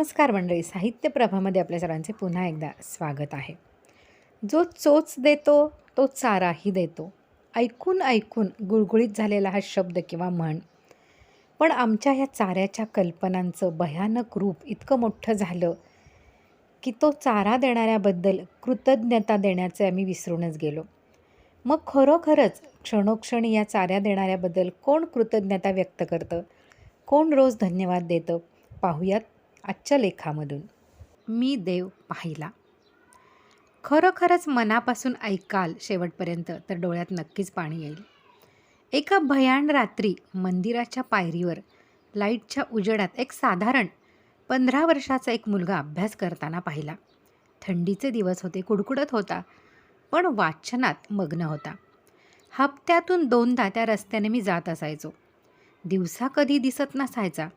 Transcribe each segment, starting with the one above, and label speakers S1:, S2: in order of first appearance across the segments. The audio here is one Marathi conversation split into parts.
S1: नमस्कार मंडळी साहित्य प्रभामध्ये आपल्या सर्वांचे पुन्हा एकदा स्वागत आहे. जो चोच देतो तो चाराही देतो. ऐकून ऐकून गुळगुळीत झालेला हा शब्द किंवा म्हण पण आमच्या ह्या चाऱ्याच्या कल्पनांचं भयानक रूप इतकं मोठं झालं की तो चारा देणाऱ्याबद्दल कृतज्ञता देण्याचे आम्ही विसरूनच गेलो. मग खरोखरच क्षणोक्षणी या चाऱ्या देणाऱ्याबद्दल कोण कृतज्ञता व्यक्त करतं? कोण रोज धन्यवाद देतं? पाहूयात आजच्या लेखामधून. मी देव पाहिला. खरोखरच मनापासून ऐकाल शेवटपर्यंत तर डोळ्यात नक्कीच पाणी येईल. एका भयाण रात्री मंदिराच्या पायरीवर लाईटच्या उजेडात एक साधारण पंधरा वर्षाचा एक मुलगा अभ्यास करताना पाहिला. थंडीचे दिवस होते कुडकुडत होता पण वाचनात मग्न होता. हप्त्यातून दोनदा त्या रस्त्याने मी जात असायचो. दिवसा कधी दिसत नसायचा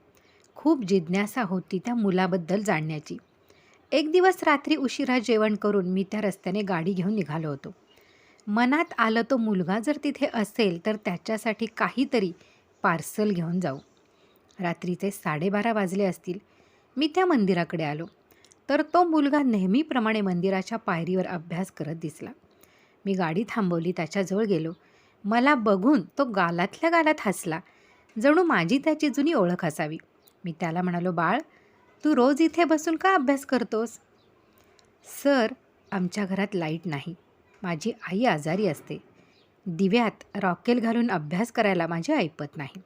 S1: खूप जिज्ञासा होती त्या मुलाबद्दल जाणण्याची. एक दिवस रात्री उशिरा जेवण करून मी त्या रस्त्याने गाडी घेऊन निघालो होतो. मनात आलं तो मुलगा जर तिथे असेल तर त्याच्यासाठी काहीतरी पार्सल घेऊन जाऊ. रात्रीचे साडेबारा वाजले असतील. मी त्या मंदिराकडे आलो. तर तो मुलगा नेहमीप्रमाणे मंदिराच्या पायरीवर अभ्यास करत दिसला. मी गाडी थांबवली त्याच्याजवळ गेलो. मला बघून तो गालातल्या गालात हसला. जणू माझी त्याची जुनी ओळख असावी. मी त्याला म्हणालो बाळ तू रोज इथे बसून का अभ्यास करतोस? सर आमच्या घरात लाइट नाही. माझी आई आजारी असते. दिव्यात रॉकेल घालून अभ्यास करायला माझे ऐपत नाही.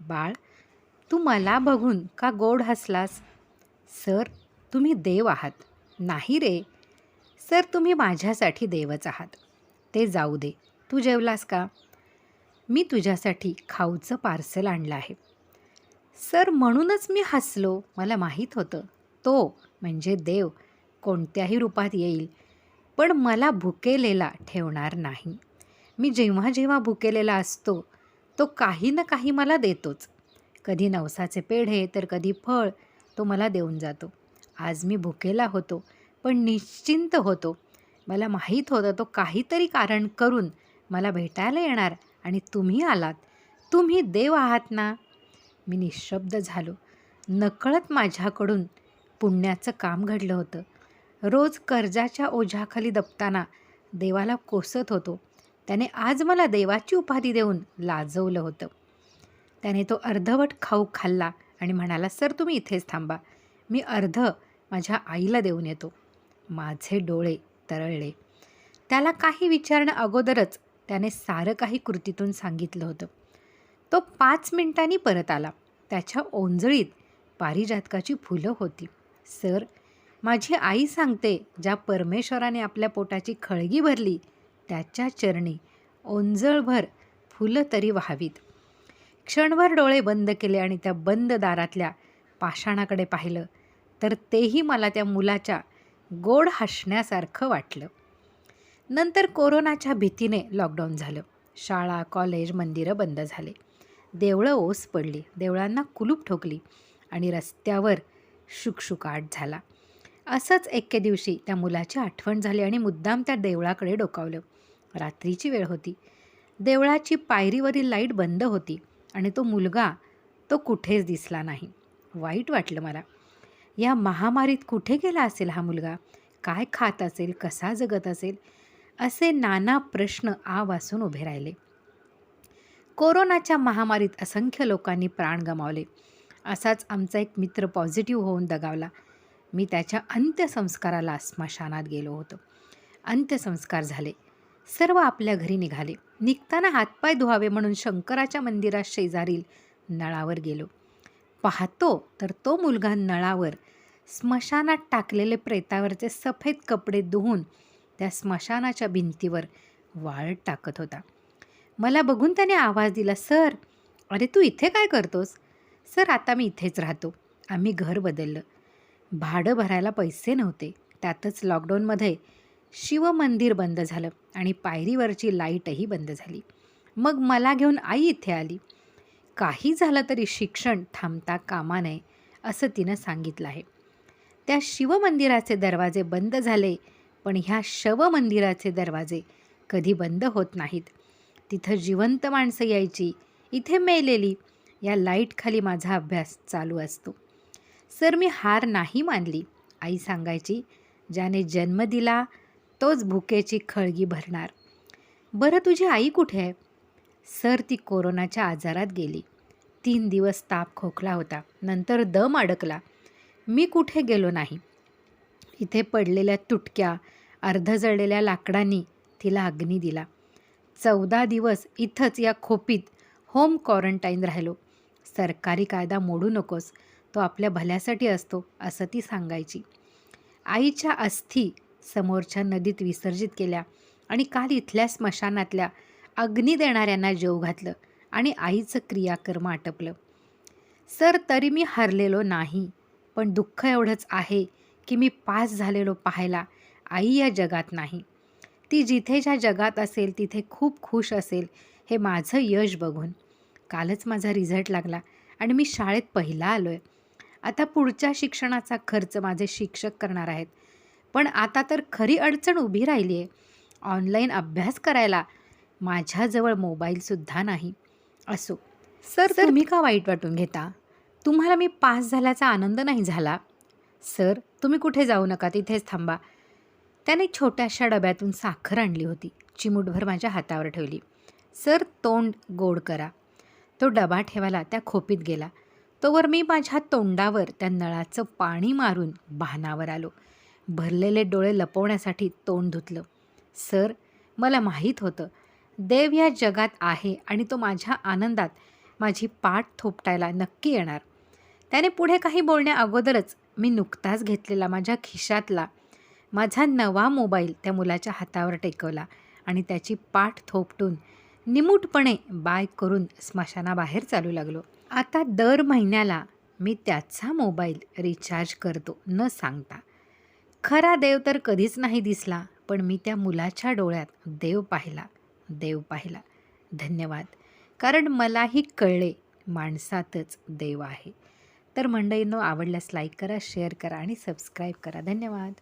S1: बाळ तू मला बघून का गोड हसलास? सर तुम्ही देव आहात. नाही रे. सर तुम्ही माझ्यासाठी देवच आहात. ते जाऊ दे. तू जेवलास का? मी तुझ्यासाठी खाऊचं पार्सल आणलं आहे. सर म्हणूनच मी हसलो. मला माहीत होतं. तो म्हणजे देव कोणत्याही रूपात येईल पण मला भुकेलेला ठेवणार नाही. मी जेव्हा जेव्हा भुकेलेला असतो तो काही ना काही मला देतोच. कधी नवसाचे पेढे तर कधी फळ तो मला देऊन जातो. आज मी भुकेला होतो पण निश्चिंत होतो. मला माहीत होतं तो काहीतरी कारण करून मला भेटायला येणार आणि तुम्ही आलात. तुम्ही देव आहात ना? मी निशब्द झालो. नकळत माझ्याकडून पुण्याचं काम घडलं होतं. रोज कर्जाच्या ओझ्याखाली दबताना देवाला कोसत होतो. त्याने आज मला देवाची उपाधी देऊन लाजवलं होतं. त्याने तो अर्धवट खाऊ खाल्ला आणि म्हणाला सर तुम्ही इथेच थांबा. मी अर्ध माझ्या आईला देऊन येतो. माझे डोळे तरळले. त्याला काही विचारणं अगोदरच त्याने सारं काही कृतीतून सांगितलं होतं. तो पाच मिनिटांनी परत आला. त्याच्या ओंजळीत पारिजातकाची फुलं होती. सर माझी आई सांगते ज्या परमेश्वराने आपल्या पोटाची खळगी भरली त्याच्या चरणी ओंजळभर फुलं तरी व्हावीत. क्षणभर डोळे बंद केले आणि त्या बंद दारातल्या पाषाणाकडे पाहिलं तर तेही मला त्या मुलाच्या गोड हसण्यासारखं वाटलं. नंतर कोरोनाच्या भीतीने लॉकडाऊन झालं. शाळा कॉलेज मंदिरं बंद झाले. देवळं ओस पडली. देवळांना कुलूप ठोकली आणि रस्त्यावर शुकशुकाट झाला. असंच एके दिवशी त्या मुलाची आठवण झाली आणि मुद्दाम त्या देवळाकडे डोकावलं. रात्रीची वेळ होती. देवळाची पायरीवरील लाइट बंद होती आणि तो मुलगा तो कुठेच दिसला नाही. वाईट वाटलं मला. या महामारीत कुठे गेला असेल हा मुलगा? काय खात असेल? कसा जगत असेल? असे नाना प्रश्न आ उभे राहिले. कोरोनाच्या महामारीत असंख्य लोकांनी प्राण गमावले. असाच आमचा एक मित्र पॉझिटिव्ह होऊन दगावला. मी त्याच्या अंत्यसंस्काराला स्मशानात गेलो होतो. अंत्यसंस्कार झाले. सर्व आपल्या घरी निघाले. निघताना हातपाय धुवावे म्हणून शंकराच्या मंदिरात शेजारील नळावर गेलो. पाहतो तर तो मुलगा नळावर स्मशानात टाकलेले प्रेतावरचे सफेद कपडे धुवून त्या स्मशानाच्या भिंतीवर वाळत टाकत होता. मला बघून त्याने आवाज दिला सर अरे तू इथे काय करतोस? सर आता मी इथेच राहतो. आम्ही घर बदललं. भाडं भरायला पैसे नव्हते. त्यातच लॉकडाऊनमध्ये शिवमंदिर बंद झालं आणि पायरीवरची लाईटही बंद झाली. मग मला घेऊन आई इथे आली. काही झालं तरी शिक्षण थांबता कामा नये असं तिनं सांगितलं आहे. त्या शिवमंदिराचे दरवाजे बंद झाले पण ह्या शवमंदिराचे दरवाजे कधी बंद होत नाहीत. तिथं जिवंत माणसं यायची. इथे मेलेली. या लाईटखाली माझा अभ्यास चालू असतो. सर मी हार नाही मानली. आई सांगायची ज्याने जन्म दिला तोच भुकेची खळगी भरणार. बरं तुझी आई कुठे आहे? सर ती कोरोनाच्या आजारात गेली. तीन दिवस ताप खोकला होता. नंतर दम अडकला. मी कुठे गेलो नाही? इथे पडलेल्या तुटक्या अर्ध जळलेल्या लाकडांनी तिला अग्नी दिला. चौदा दिवस इथंच या खोपीत होम क्वारंटाईन राहिलो. सरकारी कायदा मोडू नकोस तो आपल्या भल्यासाठी असतो असं ती सांगायची. आईच्या अस्थी समोरच्या नदीत विसर्जित केल्या आणि काल इथल्या स्मशानातल्या अग्नी देणाऱ्यांना जेव घातलं आणि आईचं क्रियाकर्म आटपलं. सर तरी मी हरलेलो नाही पण दुःख एवढंच आहे की मी पास झालेलो पाहायला आई या जगात नाही. ती जिथे ज्या जगात असेल तिथे खूप खुश असेल हे माझं यश बघून. कालच माझा रिझल्ट लागला आणि मी शाळेत पहिला आलो आहे आता पुढच्या शिक्षणाचा खर्च माझे शिक्षक करणार आहेत. पण आता तर खरी अडचण उभी राहिली आहे ऑनलाईन अभ्यास करायला माझ्याजवळ मोबाईलसुद्धा नाही. असो. सर तुम्ही का वाईट वाटून घेता? तुम्हाला मी पास झाल्याचा आनंद नाही झाला? सर तुम्ही कुठे जाऊ नका तिथेच थांबा. त्याने छोट्याशा डब्यातून साखर आणली होती. चिमूटभर माझ्या हातावर ठेवली. सर तोंड गोड करा. तो डबा ठेवायला त्या खोपीत गेला. तोवर मी माझ्या तोंडावर त्या नळाचं पाणी मारून बाहनावर आलो. भरलेले डोळे लपवण्यासाठी तोंड धुतलं. सर मला माहीत होतं. देव या जगात आहे आणि तो माझ्या आनंदात माझी पाठ थोपटायला नक्की येणार. त्याने पुढे काही बोलण्या अगोदरच मी नुकताच घेतलेला माझ्या खिशातला माझा नवा मोबाईल त्या मुलाच्या हातावर टेकवला आणि त्याची पाठ थोपटून निमूटपणे बाय करून स्मशानाबाहेर चालू लागलो. आता दर महिन्याला मी त्याचा मोबाईल रिचार्ज करतो न सांगता. खरा देव तर कधीच नाही दिसला पण मी त्या मुलाच्या डोळ्यात देव पाहिला देव पाहिला. धन्यवाद. कारण मलाही कळले माणसातच देव आहे. तर मंडळींनो आवडल्यास लाईक करा शेअर करा आणि सबस्क्राईब करा. धन्यवाद.